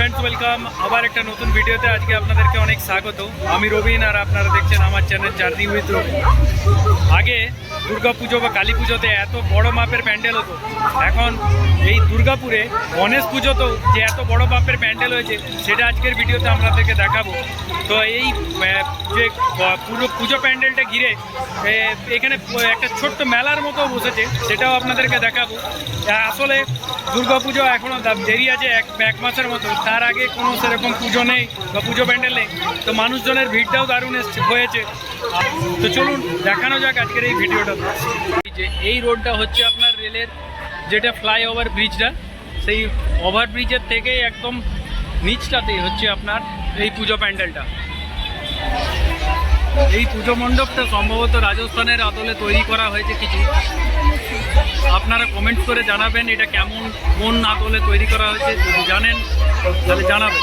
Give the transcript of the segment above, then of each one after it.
Friends welcome আবার একটা নতুন ভিডিওতে আজকে আপনাদেরকে অনেক স্বাগত। আমি রবিন আর আপনারা দেখছেন আমার চ্যানেল জার্নি উইথ রবিন আগে দুর্গা পুজো বা কালী পুজোতে এত বড় মাপের প্যান্ডেল হতো। এখন এই দুর্গাপুরে গণেশ পুজোতেও যে এত বড় মাপের প্যান্ডেল হয়েছে, সেটা আজকের ভিডিওতে আপনাদেরকে দেখাবো। তো এই যে পুরো পুজো প্যান্ডেলটা ঘিরে এখানে একটা ছোট্ট মেলার মতো বসেছে, সেটাও আপনাদেরকে দেখাবো। আসলে দুর্গা পুজো এখনও দেরি আছে এক এক মাসের মতো। তার আগে কোনো সেরকম পুজো নেই বা পুজো প্যান্ডেল নেই। তো মানুষজনের ভিড়টাও দারুণ হয়েছে। তো চলুন, দেখানো যাক আজকের এই ভিডিওটা। যে, এই রোডটা হচ্ছে আপনার রেলের যেটা ফ্লাইওভার ব্রিজটা, সেই ওভার ব্রিজের থেকেই একদম নিচটাতেই হচ্ছে আপনার এই পুজো প্যান্ডেলটা। এই পুজো মণ্ডপটা সম্ভবত রাজস্থানের আদলে তৈরি করা হয়েছে কিছু। আপনারা কমেন্ট করে জানাবেন এটা কেমন, কোন আদলে তৈরি করা হয়েছে, যদি জানেন, তাহলে জানাবেন।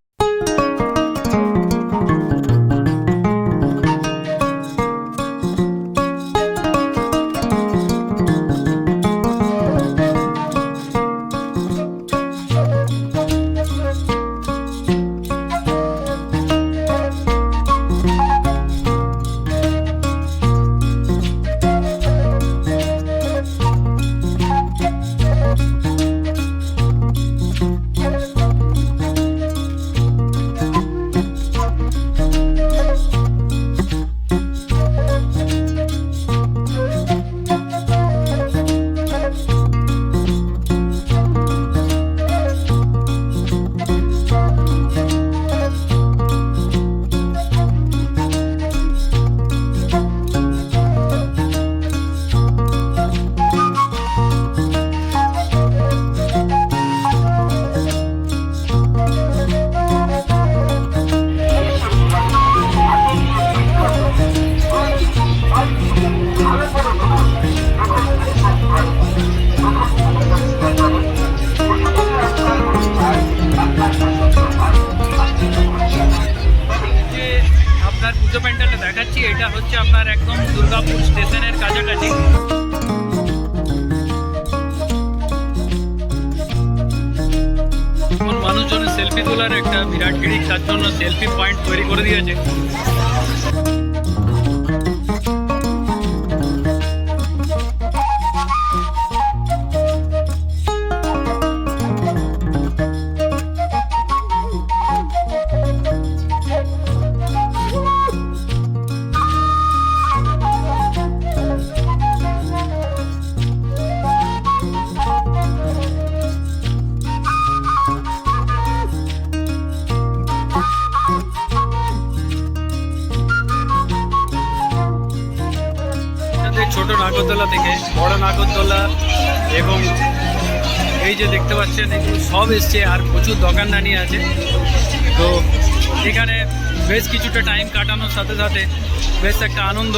প্যান্ডেলটা দেখাচ্ছি, এটা হচ্ছে আপনার একদম দুর্গাপুর স্টেশনের কাছাকাছি। মানুষজন সেলফি তোলার একটা বিরাট গিরিক তার জন্য সেলফি পয়েন্ট তৈরি করে দিয়েছে। নাগরদোলা থেকে বড় নাগরদোলা এবং এই যে দেখতে পাচ্ছেন, সব এসছে আর প্রচুর দোকানদানি আছে। তো এখানে বেশ কিছুটা টাইম কাটানোর সাথে সাথে বেশ একটা আনন্দ,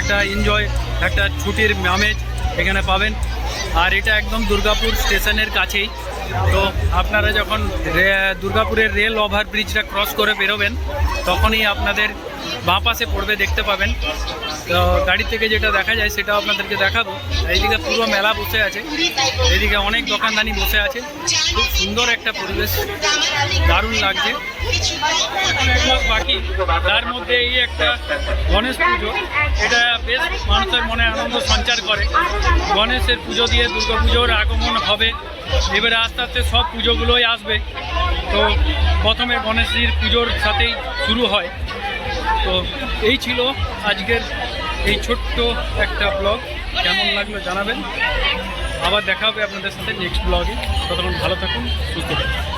একটা এনজয় একটা ছুটির আমেজ এখানে পাবেন। আর এটা একদম দুর্গাপুর স্টেশনের কাছেই। তো আপনারা যখন দুর্গাপুরের রেল ওভার ব্রিজটা ক্রস করে বেরোবেন, তখনই আপনাদের বাঁ পাশে পড়বে, দেখতে পাবেন। তো গাড়ি থেকে যেটা দেখা যায়, সেটাও আপনাদেরকে দেখাবো। এইদিকে পুরো মেলা বসে আছে। এদিকে অনেক দোকানদানি বসে আছে। খুব সুন্দর একটা পরিবেশ। দারুণ লাগছে। বাকি। তার মধ্যে এই একটা গণেশ পুজো। এটা বেশ মানুষের মনে আনন্দ সঞ্চার করে। গণেশের পুজো দিয়ে দুর্গা পুজোর আগমন হবে। এবারে আস্তে আস্তে সব পুজোগুলোই আসবে। তো প্রথমে গণেশজির পুজোর সাথেই শুরু হয়। তো এই ছিল আজকের এই ছোট্ট একটা ব্লগ। কেমন লাগল জানাবেন? আবার দেখা হবে আপনাদের সাথে নেক্সট ব্লগে। ততক্ষণ ভালো থাকুন, সুস্থ থাকুন।